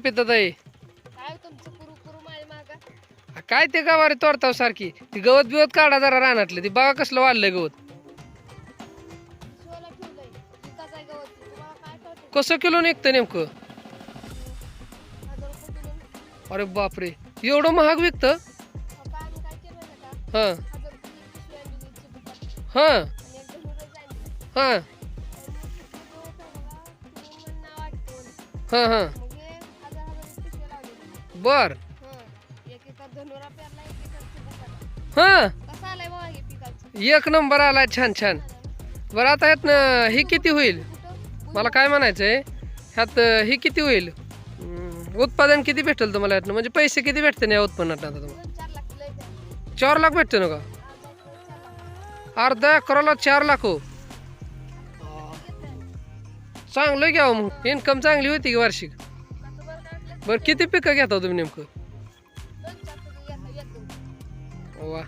अर्पिता ताई? काय तुमचं कुरू कुरू माझ्या मागा? काय ते गवारी तोडताव सारखी? ती गवत बिवत काढा जरा रानातले. ती बघा कसलं वाढलंय गवत. शोला ठेवलंय विकास आहे गवत. तुम्हाला काय कळते कसं किलो निघतं नेमकं? हजार रुपये किलो अरे बापरे. एवढं महाग विकतं? आता आम्ही काय केलं माहिती का? हां. हजार रुपये पिशवी आणली चिपटात हां. आणि एक दोन रुपये आणली हां. आणि म्हणून नाव आठवलं. हां हां. मग बर. हं. एक आलंय नंबर आला छान छान. बरं आता ह्यात ही किती होईल? मला काय म्हणायचं आहे ह्यात ही किती होईल? उत्पादन किती भेटेल तुम्हाला यातनं म्हणजे पैसे किती भेटते ना या उत्पन्नात आता तुम्हाला? चार लाख भेटते ना का? अर्धा अकराला चार लाख हो. चांगलं घ्यावं मग. इन्कम चांगली होती की वार्षिक? बरं किती पिकं घेता तुम्ही नेमकं. वा